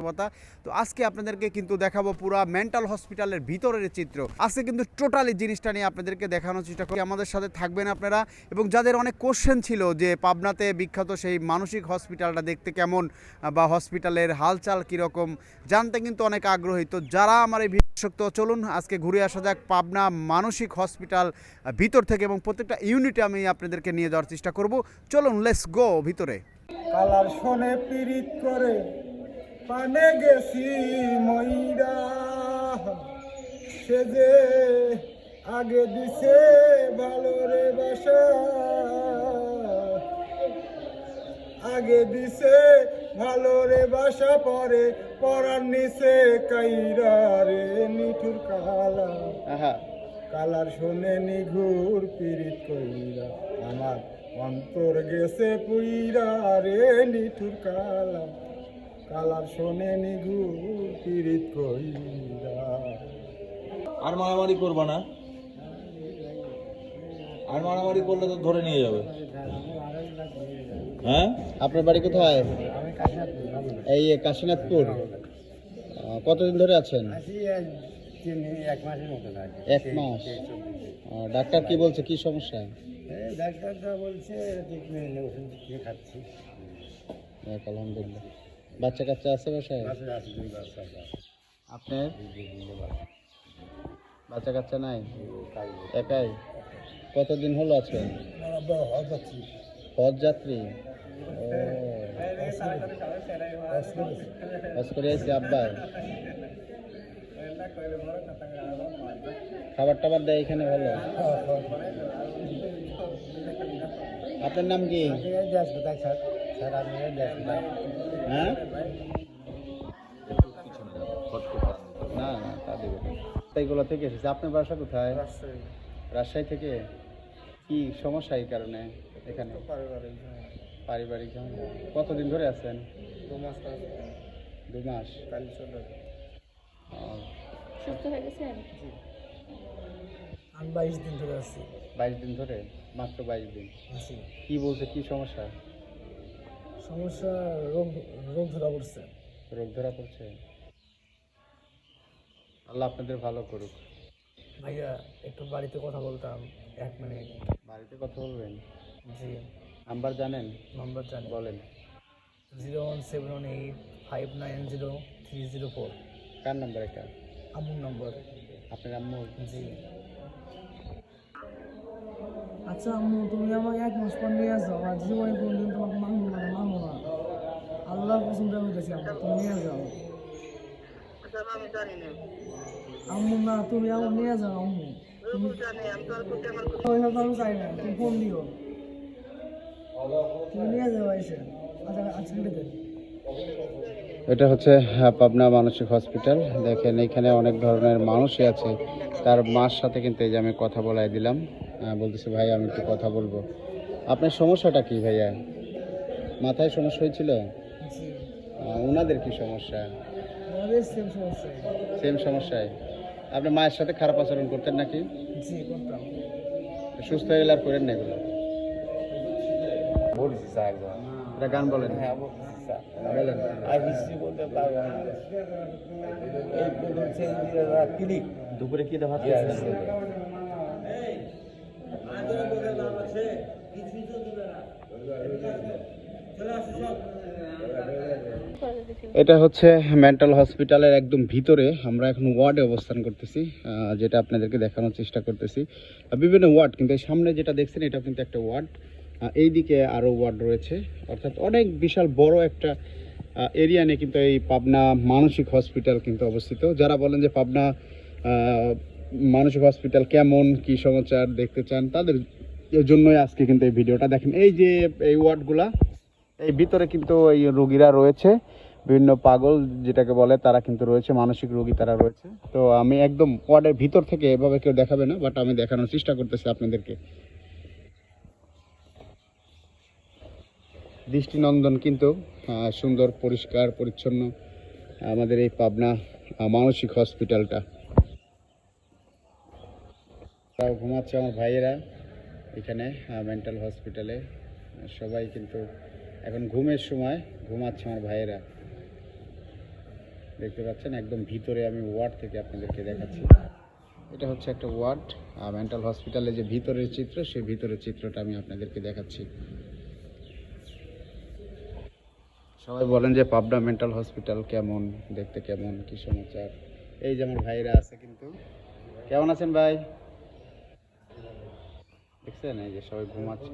বাস্তবতা। তো আজকে আপনাদেরকে কিন্তু দেখাবো পুরা মেন্টাল হসপিটালের ভিতরের চিত্র। আজকে কিন্তু টোটালি জিনিসটা নিয়ে আপনাদেরকে দেখানোর চেষ্টা করি আমাদের সাথে থাকবেন আপনারা। এবং যাদের অনেক কোশ্চেন ছিল যে পাবনাতে বিখ্যাত সেই মানসিক হসপিটালটা দেখতে কেমন, বা হসপিটালের হালচাল কীরকম, জানতে কিন্তু অনেক আগ্রহী। তো যারা আমার এই তো চলুন আজকে ঘুরে আসা যাক পাবনা মানসিক হসপিটাল ভিতর থেকে এবং প্রত্যেকটা ইউনিটে আমি আপনাদেরকে নিয়ে যাওয়ার চেষ্টা করব। চলুন লেটস গো ভিতরে। কালার শোনে, পিরিত করে। পানে গেছি ময়রা। সে যে আগে দিছে ভালো রে বাসা। আগে দিছে ভালো রে বাসা পরে পরার নিছে কাইরা রে নিঠুর কালা। কালার শোনে নিঘুর পিরিত কইরা আমার অন্তর গেছে পুইরা রে নিঠুর কালা। কালার শোনে পিরিত কইরা। আর মারামারি করবা না। আর মারামারি করলে তো ধরে নিয়ে যাবে। হ্যাঁ? আপনার বাড়ি কোথায়? এই কাশীনাথপুর। কতদিন ধরে আছেন? এক মাসের মতো লাগে এক মাস। ডাক্তার কি বলছে? কি সমস্যা? ডাক্তারটা বলছে আলহামদুলিল্লাহ। বাচ্চা কাচ্চা আছে বাসায়? আছে আছে। আপনার? বাচ্চা। কাচ্চা নাই? একাই। কতদিন হলো আছেন হজ যাত্রী হজ করে আসছে আব্বা। খাবার টাবার দেয় এখানে ভালো? আপনার নাম কি? স্যার। আমি হ্যাঁ? না না তা দেবে এইগুলো থেকে এসেছে। আপনার বাসা কোথায়? রাজশাহী। থেকে? কি সমস্যা এই কারণে এখানে? পারিবারিক ঝামেলা। কতদিন ধরে আছেন? দু মাস ও, সুস্থ হয়ে গেছেন? আমি বাইশ দিন ধরে আছি। বাইশ দিন ধরে? মাত্র বাইশ দিন। কি বলছে? কি সমস্যা? সমস্যা রোগ রোগ ধরা পড়ছে। রোগ ধরা পড়ছে? আল্লাহ আপনাদের ভালো করুক। ভাইয়া একটু বাড়িতে কথা বলতাম এক মিনিট। বাড়িতে কথা বলবেন? জি। নাম্বার জানেন? নম্বর জানি। বলেন। Zero one seven one eight five nine zero three zero four. কার নাম্বার এটা? আমুন নম্বর। আপনার আম্মু? জি। আচ্ছা আম্মু তুমি আমাকে এক মাস পর নিয়ে আসো আমার জীবনে কোনদিন পছন্দ তুমি নিয়ে যাও। আম্মু না তুমি আমার নিয়ে যাও আম্মু। তুমি ওইসব আমি চাই না তুমি ফোন দিও। তুমি নিয়ে যাও এসে। আচ্ছা আচ্ছা এটা হচ্ছে আহ, পাবনা মানসিক হসপিটাল। দেখেন এখানে অনেক ধরনের মানুষই আছে। তার মার সাথে কিন্তু এই যে আমি কথা বলাই দিলাম। বলতেছে ভাই আমি একটু কথা বলব। আপনার সমস্যাটা কি ভাইয়া? মাথায় সমস্যা হয়েছিল? ওনাদের কি সমস্যা? সেম সমস্যায় আপনি মায়ের সাথে খারাপ আচরণ করতেন নাকি? সুস্থ হয়ে গেলে আর করেন না এগুলো? বলছি স্যার এটা গান বলেন। হ্যাঁ বলেন। আর হিস্ট্রি বলতে ক্লিক। দুপুরে কি দেখা এটা হচ্ছে মেন্টাল হসপিটালের একদম ভিতরে। আমরা এখন ওয়ার্ডে অবস্থান করতেছি যেটা আপনাদেরকে দেখানোর চেষ্টা করতেছি। বিভিন্ন ওয়ার্ড, কিন্তু সামনে যেটা দেখছেন এটা কিন্তু একটা ওয়ার্ড। এইদিকে আরও ওয়ার্ড রয়েছে। অর্থাৎ অনেক বিশাল বড় একটা এরিয়া নিয়ে কিন্তু এই পাবনা মানসিক হসপিটাল কিন্তু অবস্থিত। যারা বলেন যে পাবনা মানসিক হসপিটাল কেমন, কি সমাচার দেখতে চান, তাদের জন্যই আজকে কিন্তু এই ভিডিওটা। দেখেন, এই যে এই ওয়ার্ডগুলা, এই ভিতরে কিন্তু এই রোগীরা রয়েছে। বিভিন্ন পাগল যেটাকে বলে, তারা কিন্তু রয়েছে, মানসিক রোগী তারা রয়েছে। তো আমি একদম ওয়ার্ডের ভিতর থেকে এভাবে কেউ দেখাবে না বাট আমি দেখানোর চেষ্টা করতেছি আপনাদেরকে। দৃষ্টিনন্দন কিন্তু সুন্দর, পরিষ্কার, পরিচ্ছন্ন, আমাদের এই পাবনা মানসিক হসপিটালটা। তাও ঘুমাচ্ছে আমার ভাইয়েরা এখানে মেন্টাল হসপিটালে সবাই কিন্তু এখন ঘুমের সময় ঘুমাচ্ছে আমার ভাইয়েরা। দেখতে পাচ্ছেন, একদম ভিতরে আমি ওয়ার্ড থেকে আপনাদেরকে দেখাচ্ছি। এটা হচ্ছে একটা ওয়ার্ড মেন্টাল হসপিটালে যে ভিতরের চিত্র, সেই ভিতরের চিত্রটা আমি আপনাদেরকে দেখাচ্ছি। সবাই বলেন যে পাবনা মেন্টাল হসপিটাল কেমন, দেখতে কেমন, কি সমাচার? এই যেমন ভাইরা আছে কিন্তু। কেমন আছেন ভাই? দেখছেন? এই যে সবাই ঘুমাচ্ছে।